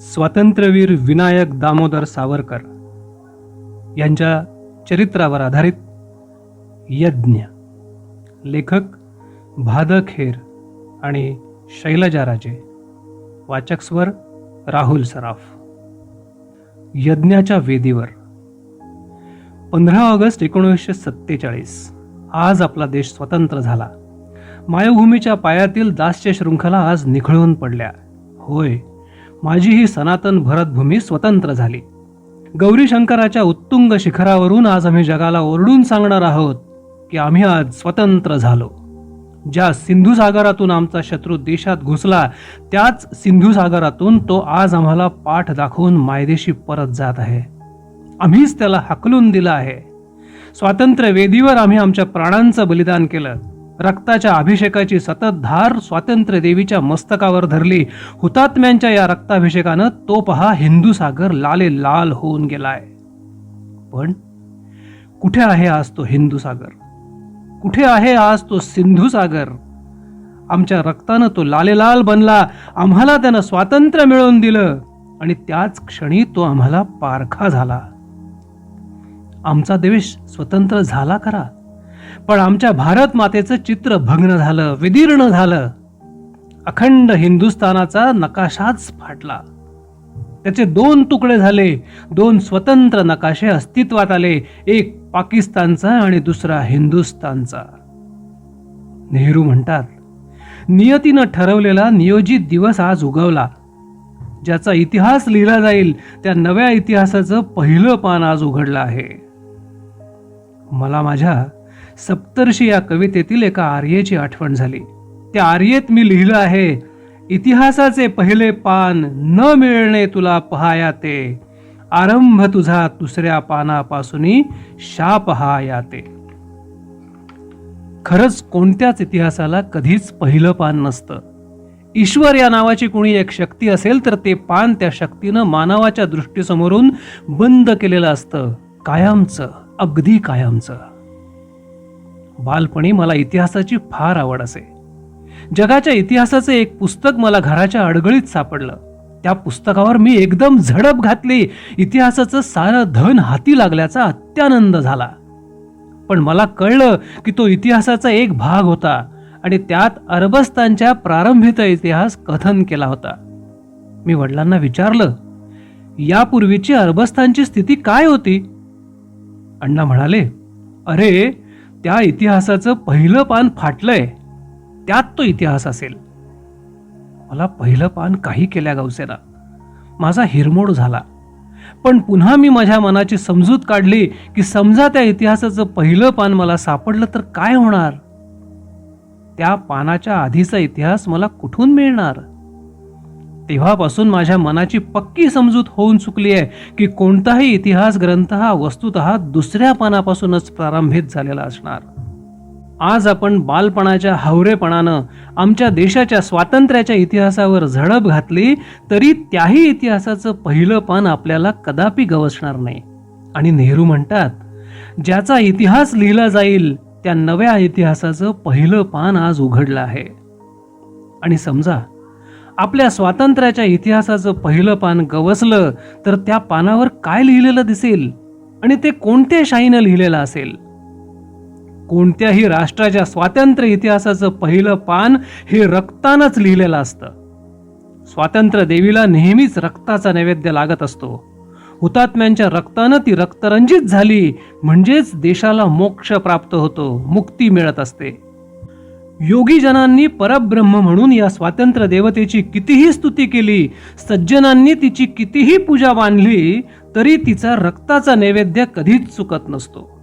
स्वातंत्र्यवीर विनायक दामोदर सावरकर यांच्या चरित्रावर आधारित यज्ञ. लेखक भादखेर आणि शैलजा राजे. वाचक स्वर राहुल सराफ. यज्ञाच्या वेदीवर. पंधरा ऑगस्ट एकोणीसशे सत्तेचाळीस. आज आपला देश स्वतंत्र झाला. मायभूमीच्या पायातील दास्य शृंखला आज निखळून पडल्या. होय माझी ही सनातन भरतभूमी स्वतंत्र झाली. गौरी शंकराच्या उत्तुंग शिखरावरून आज आम्ही जगाला ओरडून सांगणार आहोत की आम्ही आज स्वतंत्र झालो. ज्या सिंधू सागरातून आमचा शत्रू देशात घुसला त्याच सिंधू सागरातून तो आज आम्हाला पाठ दाखवून मायदेशी परत जात आहे. आम्हीच त्याला हकलून दिलं आहे. स्वातंत्र्य वेदीवर आम्ही आमच्या प्राणांचं बलिदान केलं. रक्ताच्या अभिषेकाची सतत धार स्वातंत्र्य देवीच्या मस्तकावर धरली. हुतात्म्यांच्या या रक्ताभिषेकानं तो पहा हिंदू सागर लाले लाल होऊन गेलाय. पण कुठे आहे आज तो हिंदू सागर? कुठे आहे आज तो सिंधू सागर? आमच्या रक्तानं तो लालेलाल बनला. आम्हाला त्यानं स्वातंत्र्य मिळवून दिलं. आणि त्याच क्षणी तो आम्हाला पारखा झाला. आमचा देश स्वतंत्र झाला खरा पण आमच्या भारत मातेचं चित्र भग्न झालं विदीर्ण झालं. अखंड हिंदुस्थानाचा नकाशाच फाटला. त्याचे दोन तुकडे झाले दोन स्वतंत्र नकाशे अस्तित्वात आले एक पाकिस्तानचा आणि दुसरा हिंदुस्थानचा. नेहरू म्हणतात नियतीनं ठरवलेला नियोजित दिवस आज उगवला. ज्याचा इतिहास लिहिला जाईल त्या नव्या इतिहासाचं पहिलं पान आज उघडलं आहे. मला माझ्या सप्तर्षी या कवितेतील एका आर्येची आठवण झाली. त्या आर्येत मी लिहिलं आहे इतिहासाचे पहिले पान न मिळणे तुला पहाया ते आरंभ तुझा दुसऱ्या पानापासूनही शाप हा याते खरंच कोणत्याच इतिहासाला कधीच पहिलं पान नसतं. ईश्वर या नावाची कोणी एक शक्ती असेल तर ते पान त्या शक्तीनं मानवाच्या दृष्टीसमोरून बंद केलेलं असतं. कायमचं अगदी कायमचं. बालपणी मला इतिहासाची फार आवड असे. जगाच्या इतिहासाचं एक पुस्तक मला घराच्या अडगळीत सापडलं. त्या पुस्तकावर मी एकदम झडप घातली. इतिहासाचं सारं धन हाती लागल्याचा अत्यानंद झाला. पण मला कळलं की तो इतिहासाचा एक भाग होता आणि त्यात अरबस्तानच्या प्रारंभीचा इतिहास कथन केला होता. मी वडिलांना विचारलं यापूर्वीची अरबस्तानची स्थिती काय होती? अण्णा म्हणाले अरे त्या इतिहासाचं पहिलं पान फाटलंय त्यात तो इतिहास असेल. मला पहिलं पान काही केल्या गावसेना. माझा हिरमोड झाला. पण पुन्हा मी माझ्या मनाची समजूत काढली की समजा त्या इतिहासाचं पहिलं पान मला सापडलं तर काय होणार? त्या पानाच्या आधीचा इतिहास मला कुठून मिळणार? तेव्हापासून माझ्या मनाची पक्की समजूत होऊन चुकली आहे की कोणताही इतिहास ग्रंथ हा वस्तुत दुसऱ्या पानापासूनच प्रारंभित झालेला असणार. आज आपण बालपणाच्या हावरेपणानं आमच्या देशाच्या स्वातंत्र्याच्या इतिहासावर झडप घातली तरी त्याही इतिहासाचं पहिलं पान आपल्याला कदापि गवसणार नाही. आणि नेहरू म्हणतात ज्याचा इतिहास लिहिला जाईल त्या नव्या इतिहासाचं पहिलं पान आज उघडलं आहे. आणि समजा आपल्या स्वातंत्र्याच्या इतिहासाचं पहिलं पान गवसलं तर त्या पानावर काय लिहिलेलं दिसेल? आणि ते कोणत्या शाईनं लिहिलेलं असेल? कोणत्याही राष्ट्राच्या स्वातंत्र्य इतिहासाचं पहिलं पान हे रक्तानंच लिहिलेलं असतं. स्वातंत्र्य देवीला नेहमीच रक्ताचा नैवेद्य लागत असतो. हुतात्म्यांच्या रक्तानं ती रक्तरंजित झाली म्हणजेच देशाला मोक्ष प्राप्त होतो मुक्ती मिळत असते. योगीजनांनी परब्रह्म म्हणून या स्वातंत्र्य देवतेची कितीही स्तुती केली सज्जनांनी तिची कितीही पूजा बांधली तरी तिचा रक्ताचा नैवेद्य कधीच चुकत नसतो.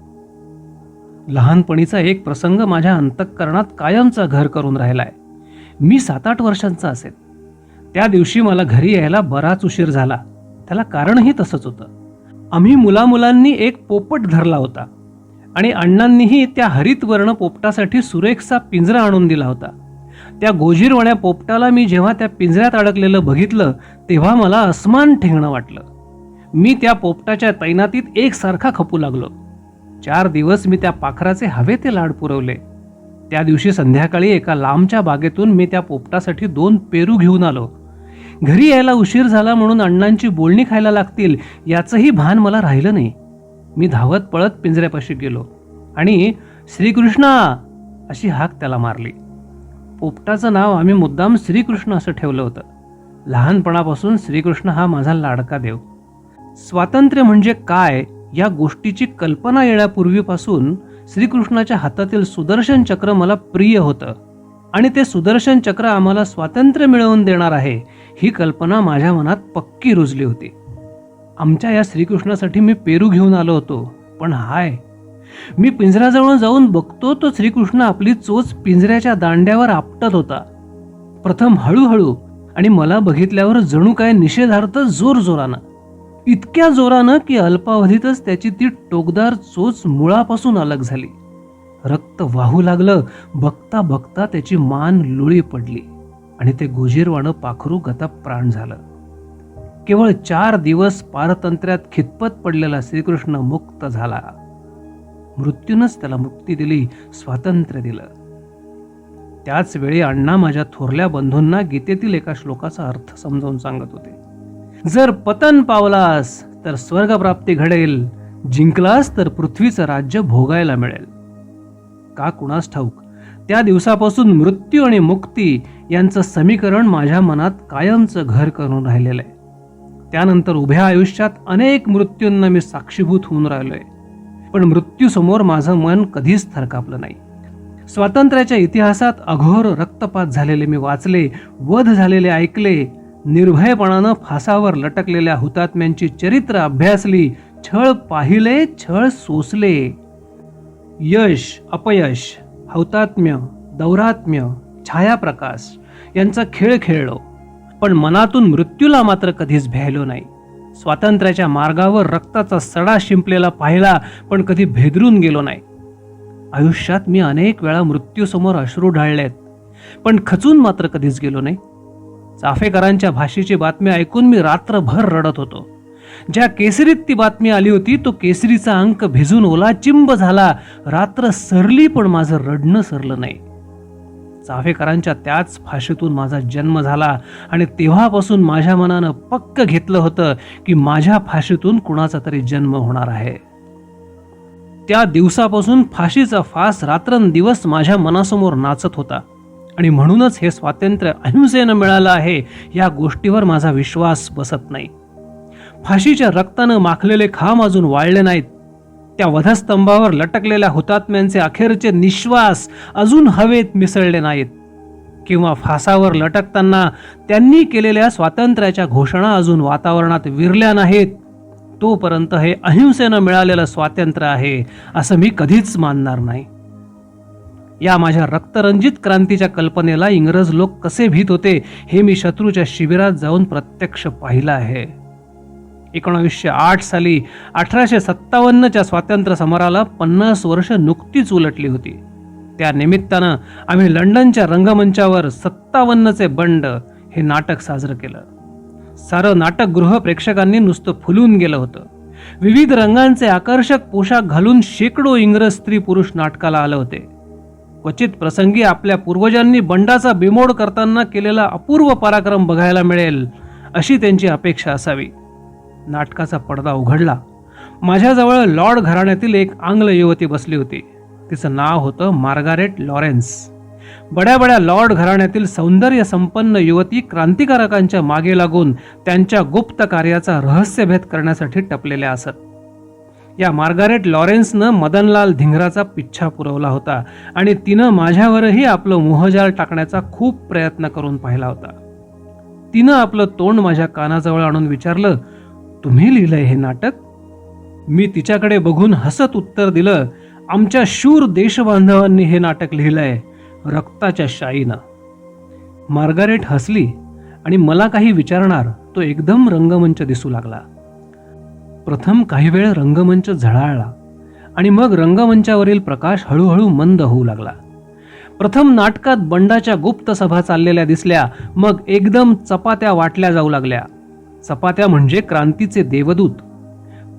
लहानपणीचा एक प्रसंग माझ्या अंतःकरणात कायमचा घर करून राहिलाय. मी सात आठ वर्षांचा असेल. त्या दिवशी मला घरी यायला बराच उशीर झाला. त्याला कारणही तसंच होतं. आम्ही मुलामुलांनी एक पोपट धरला होता. आणि अण्णांनीही त्या हरितवर्ण पोपटासाठी सुरेखचा पिंजरा आणून दिला होता. त्या गोजीरवण्या पोपटाला मी जेव्हा त्या पिंजऱ्यात अडकलेलं बघितलं तेव्हा मला अस्मान ठेंगणं वाटलं. मी त्या पोपटाच्या तैनातीत एकसारखा खपू लागलो. चार दिवस मी त्या पाखराचे हवे ते लाड पुरवले. त्या दिवशी संध्याकाळी एका लांबच्या बागेतून मी त्या पोपटासाठी दोन पेरू घेऊन आलो. घरी यायला उशीर झाला म्हणून अण्णांची बोलणी खायला लागतील याचंही भान मला राहिलं नाही. मी धावत पळत पिंजऱ्यापाशी गेलो आणि श्रीकृष्णा अशी हाक त्याला मारली. पोपटाचं नाव आम्ही मुद्दाम श्रीकृष्ण असं ठेवलं होतं. लहानपणापासून श्रीकृष्ण हा माझा लाडका देव. स्वातंत्र्य म्हणजे काय या गोष्टीची कल्पना येण्यापूर्वीपासून श्रीकृष्णाच्या हातातील सुदर्शन चक्र मला प्रिय होतं आणि ते सुदर्शन चक्र आम्हाला स्वातंत्र्य मिळवून देणार आहे ही कल्पना माझ्या मनात पक्की रुजली होती. आमच्या या श्रीकृष्णासाठी मी पेरू घेऊन आलो होतो पण हाय. मी पिंजऱ्याजवळ जाऊन बघतो तो श्रीकृष्ण आपली चोच पिंजऱ्याच्या दांड्यावर आपटत होता. प्रथम हळूहळू आणि मला बघितल्यावर जणू काय निषेधार्थ जोर जोरानं. इतक्या जोरानं की अल्पावधीतच त्याची ती टोकदार चोच मुळापासून अलग झाली. रक्त वाहू लागलं बघता बघता त्याची मान लुळी पडली आणि ते गोजीरवाणं पाखरू गता प्राण झालं. केवळ चार दिवस पारतंत्र्यात खितपत पडलेला श्रीकृष्ण मुक्त झाला. मृत्यूनच त्याला मुक्ती दिली स्वातंत्र्य दिलं. त्याच वेळी अण्णा माझ्या थोरल्या बंधूंना गीतेतील एका श्लोकाचा अर्थ समजावून सांगत होते. जर पतन पावलास तर स्वर्गप्राप्ती घडेल. जिंकलास तर पृथ्वीचं राज्य भोगायला मिळेल. का कुणास ठाऊक? त्या दिवसापासून मृत्यू आणि मुक्ती यांचं समीकरण माझ्या मनात कायमचं घर करून राहिलेलं आहे. त्यानंतर उभ्या आयुष्यात अनेक मृत्यूंना मी साक्षीभूत होऊन राहिलोय. पण मृत्यूसमोर माझं मन कधीच थरकापलं नाही. स्वातंत्र्याच्या इतिहासात अघोर रक्तपात झालेले मी वाचले वध झालेले ऐकले निर्भयपणानं फासावर लटकलेल्या हुतात्म्यांची चरित्र अभ्यासली छळ पाहिले छळ सोसले. यश अपयश हौतात्म्य दौरात्म्य छायाप्रकाश यांचा खेळ खेळलो. पण मनातून मृत्यूला मात्र कधीच भ्यायलो नाही. स्वातंत्र्याच्या मार्गावर रक्ताचा सडा शिंपलेला पाहिला पण कधी भेदरून गेलो नाही. आयुष्यात मी अनेक वेळा मृत्यूसमोर अश्रू ढाळलेत पण खचून मात्र कधीच गेलो नाही. चाफेकरांच्या भाषेची बातमी ऐकून मी रात्रभर रडत होतो. ज्या केसरीत ती बातमी आली होती तो केसरीचा अंक भिजून ओलाचिंब झाला. रात्र सरली पण माझं रडणं सरलं नाही. चाफेकरांच्या त्याच भाषेतून माझा जन्म झाला आणि तेव्हापासून माझ्या मनानं पक्क घेतलं होतं की माझ्या फाशीतून कुणाचा तरी जन्म होणार आहे. त्या दिवसापासून फाशीचा फास रात्रंदिवस माझ्या मनासमोर नाचत होता आणि म्हणूनच हे स्वातंत्र्य अहिंसेनं मिळालं आहे या गोष्टीवर माझा विश्वास बसत नाही. फाशीच्या रक्तानं माखलेले खांब अजून वाळले नाहीत. त्या वधस्तंभावर लटकलेल्या हुतात्म्यांचे अखेरचे निश्वास अजून हवेत मिसळले नाहीत. किंवा फासावर लटकताना त्यांनी केलेल्या स्वातंत्र्याच्या घोषणा अजून वातावरणात विरल्या नाहीत. तोपर्यंत हे अहिंसेनं मिळालेलं स्वातंत्र्य आहे असं मी कधीच मानणार नाही. या माझ्या रक्तरंजित क्रांतीच्या कल्पनेला इंग्रज लोक कसे भीत होते हे मी शत्रूच्या शिबिरात जाऊन प्रत्यक्ष पाहिलं आहे. एकोणावीसशे आठ साली अठराशे सत्तावन्नच्या स्वातंत्र्य समराला पन्नास वर्ष नुकतीच उलटली होती. त्या निमित्तानं आम्ही लंडनच्या रंगमंचावर सत्तावन्नचे बंड हे नाटक साजरं केलं. सारं नाटकगृह प्रेक्षकांनी नुसतं फुलून गेलं होतं. विविध रंगांचे आकर्षक पोशाख घालून शेकडो इंग्रज स्त्री पुरुष नाटकाला आले होते. क्वचित प्रसंगी आपल्या पूर्वजांनी बंडाचा बिमोड करताना केलेला अपूर्व पराक्रम बघायला मिळेल अशी त्यांची अपेक्षा असावी. नाटकाचा पडदा उघडला. माझ्याजवळ लॉर्ड घराण्यातील एक आंग्ल युवती बसली होती. तिचं नाव होतं मार्गारेट लॉरेन्स. बड्या बड्या लॉर्ड घराण्यातील सौंदर्य संपन्न युवती क्रांतिकारकांच्या मागे लागून त्यांच्या गुप्त कार्याचा रहस्यभेद करण्यासाठी टपलेल्या असत. या मार्गारेट लॉरेन्सनं मदनलाल धिंगराचा पिच्छा पुरवला होता आणि तिनं माझ्यावरही आपलं मोहजाल टाकण्याचा खूप प्रयत्न करून पाहिला होता. तिनं आपलं तोंड माझ्या कानाजवळ आणून विचारलं तुम्ही लिहिलंय हे नाटक? मी तिच्याकडे बघून हसत उत्तर दिलं आमच्या शूर देशबांधवांनी हे नाटक लिहिलंय रक्ताच्या शाईनं. मार्गारेट हसली आणि मला काही विचारणार तो एकदम रंगमंच दिसू लागला. प्रथम काही वेळ रंगमंच झळाळला आणि मग रंगमंचावरील प्रकाश हळूहळू मंद होऊ लागला. प्रथम नाटकात बंडाच्या गुप्त सभा चाललेल्या दिसल्या मग एकदम चपात्या वाटल्या जाऊ लागल्या. चपात्या म्हणजे क्रांतीचे देवदूत.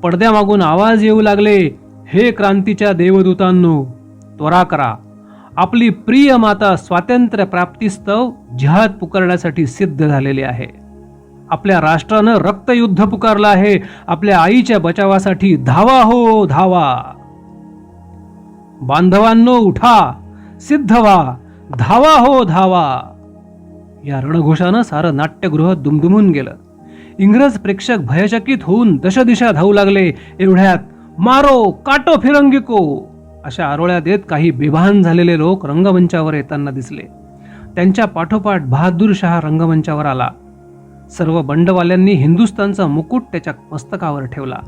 पडद्यामागून आवाज येऊ लागले हे क्रांतीच्या देवदूतांनो त्वरा करा. आपली प्रिय माता स्वातंत्र्य प्राप्तीस्तव जिहाद पुकारण्यासाठी सिद्ध झालेली आहे. आपल्या राष्ट्रानं रक्तयुद्ध पुकारलं आहे. आपल्या आईच्या बचावासाठी धावा हो धावा. बांधवांनो उठा. सिद्ध व्हा. धावा हो धावा. या रणघोषानं सारं नाट्यगृह दुमदुमून गेलं. इंग्रज प्रेक्षक भयचकित होऊन दशदिशा धावू लागले. एवढ्यात मारो काटो फिरंगिको. अशा आरोळ्या देत काही बेभान झालेले लोक रंगमंचावर येताना दिसले. त्यांच्या पाठोपाठ बहादूर शहा रंगमंचावर आला. सर्व बंडवाल्यांनी हिंदुस्थानचा मुकुट त्याच्या मस्तकावर ठेवला.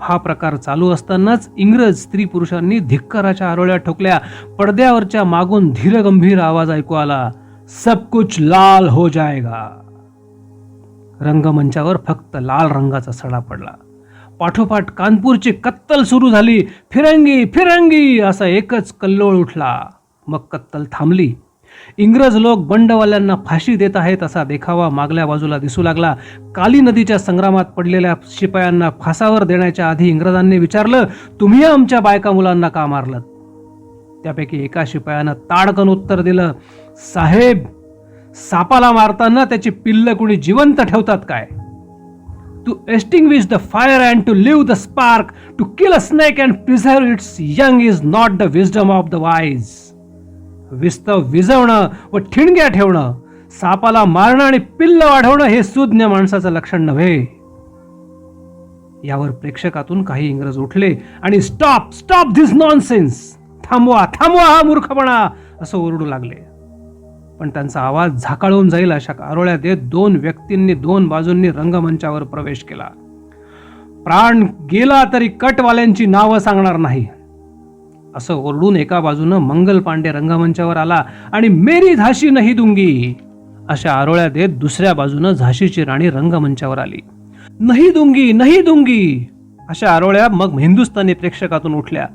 हा प्रकार चालू असतानाच इंग्रज स्त्री पुरुषांनी धिक्काराच्या आरोळ्या ठोकल्या. पडद्यावरच्या मागून धीरगंभीर आवाज ऐकू आला सब कुछ लाल हो जाएगा. रंगमंचावर फक्त लाल रंगाचा सडा पडला. पाठोपाठ कानपूरची कत्तल सुरू झाली. फिरंगी फिरंगी असा एकच कल्लोळ उठला. मग कत्तल थांबली. इंग्रज लोक बंडवाल्यांना फाशी देत आहेत असा देखावा मागल्या बाजूला दिसू लागला. काली नदीच्या संग्रामात पडलेल्या शिपायांना फासावर देण्याच्या आधी इंग्रजांनी विचारलं तुम्ही आमच्या बायका मुलांना का मारलं त्यापैकी एका शिपायानं ताडकन उत्तर दिलं साहेब सापाला मारताना त्याची पिल्ल कुणी जिवंत ठेवतात काय? To extinguish the fire and to leave the spark to kill a snake and preserve its young is not the wisdom of the wise विस्तव विजवणं व ठिणग्या ठेवणं सापाला मारणं आणि पिल्ल वाढवणं हे सुज्ञ माणसाचं लक्षण नव्हे. यावर प्रेक्षकातून काही इंग्रज उठले आणि स्टॉप स्टॉप धिस नॉनसेन्स थांबवा थांबवा हा मूर्खपणा असं ओरडू लागले. पण त्यांचा आवाज झाकाळून जाईल अशा आरोळ्या देत दोन व्यक्तींनी दोन बाजूंनी रंगमंचावर प्रवेश केला. प्राण गेला तरी कटवाल्यांची नावं सांगणार नाही. असं ओरडून एका बाजूनं मंगल पांडे रंगमंचावर आला आणि मेरी झाशी नाही दुंगी अशा आरोळ्या देत दुसऱ्या बाजूनं झाशीची राणी रंगमंचावर आली. नाही दुंगी नाही दुंगी अशा आरोळ्या मग हिंदुस्थानी प्रेक्षकातून उठल्या.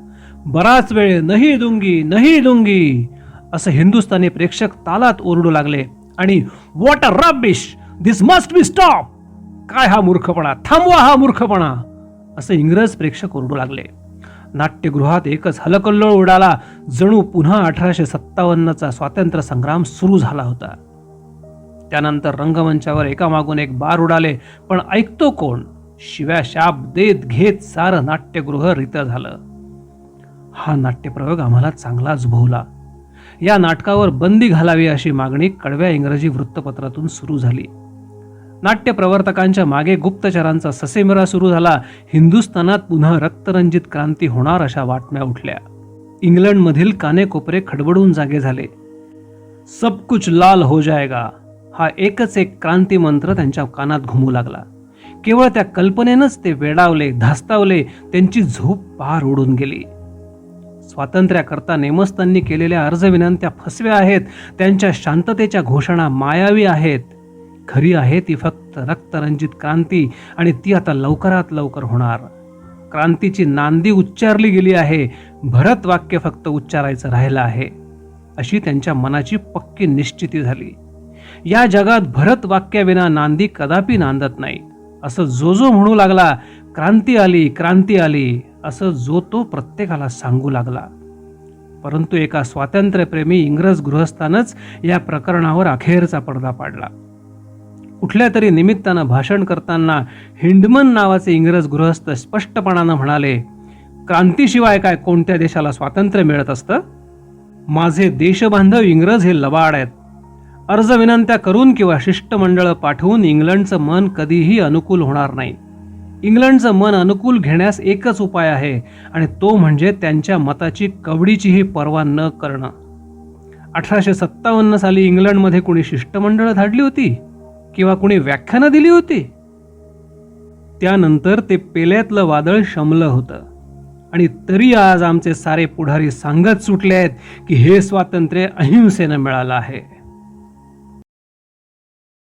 बराच वेळ नाही दुंगी नाही दुंगी असं हिंदुस्थानी प्रेक्षक तालात ओरडू लागले. आणि what a rubbish this must be stop काय हा मूर्खपणा? थांबवा हा मूर्खपणा! असं इंग्रज प्रेक्षक ओरडू लागले. नाट्यगृहात एकच हलकल्लोळ उडाला. जणू पुन्हा अठराशे सत्तावन्नचा स्वातंत्र्य संग्राम सुरू झाला होता. त्यानंतर रंगमंचावर एकामागून एक बार उडाले. पण ऐकतो कोण? शिव्या शाप देत घेत सारं नाट्यगृह रित झालं. हा नाट्यप्रयोग आम्हाला चांगलाच भोवला. या नाटकावर बंदी घालावी अशी मागणी कडव्या इंग्रजी वृत्तपत्रातून सुरू झाली. नाट्य प्रवर्तकांच्या मागे गुप्तचरांचा ससेमिरा सुरू झाला. हिंदुस्थानात पुन्हा रक्तरंजित क्रांती होणार अशा बातम्या उठल्या. इंग्लंडमधील कानेकोपरे खडबडून जागे झाले. सब कुछ लाल हो जाएगा. हा एकच एक क्रांती मंत्र त्यांच्या कानात घुमू लागला. केवळ त्या कल्पनेनंच ते वेडावले धास्तावले त्यांची झोप पार उडून गेली. स्वातंत्र्याकरता नेमस्तांनी केलेल्या अर्ज विनंत्या फसव्या आहेत. त्यांच्या शांततेच्या घोषणा मायावी आहेत. खरी आहे ती फक्त रक्तरंजित क्रांती आणि ती आता लवकरात लवकर होणार. क्रांतीची नांदी उच्चारली गेली आहे. भरत वाक्य फक्त उच्चारायचं राहिलं आहे. अशी त्यांच्या मनाची पक्की निश्चिती झाली. या जगात भरत वाक्याविना नांदी कदापि नांदत नाही. असं जो जो म्हणू लागला क्रांती आली क्रांती आली. असं जो तो प्रत्येकाला सांगू लागला. परंतु एका स्वातंत्र्यप्रेमी इंग्रज गृहस्थानच या प्रकरणावर अखेरचा पडदा पाडला. कुठल्या तरी निमित्तानं भाषण करताना हिंडमन नावाचे इंग्रज गृहस्थ स्पष्टपणानं म्हणाले क्रांतीशिवाय काय कोणत्या देशाला स्वातंत्र्य मिळत असतं? माझे देशबांधव इंग्रज हे लबाड आहेत. अर्ज विनंत्या करून किंवा शिष्टमंडळ पाठवून इंग्लंडचं मन कधीही अनुकूल होणार नाही. इंग्लंडचं मन अनुकूल घेण्यास एकच उपाय आहे आणि तो म्हणजे त्यांच्या मताची कवडीचीही पर्वा न करणं. अठराशे सत्तावन्न साली इंग्लंडमध्ये कुणी शिष्टमंडळ धाडली होती? किंवा कुणी व्याख्यानं दिली होती? त्यानंतर ते पेल्यातलं वादळ शमलं होतं. आणि तरी आज आमचे सारे पुढारी सांगत सुटले आहेत की हे स्वातंत्र्य अहिंसेनं मिळालं आहे.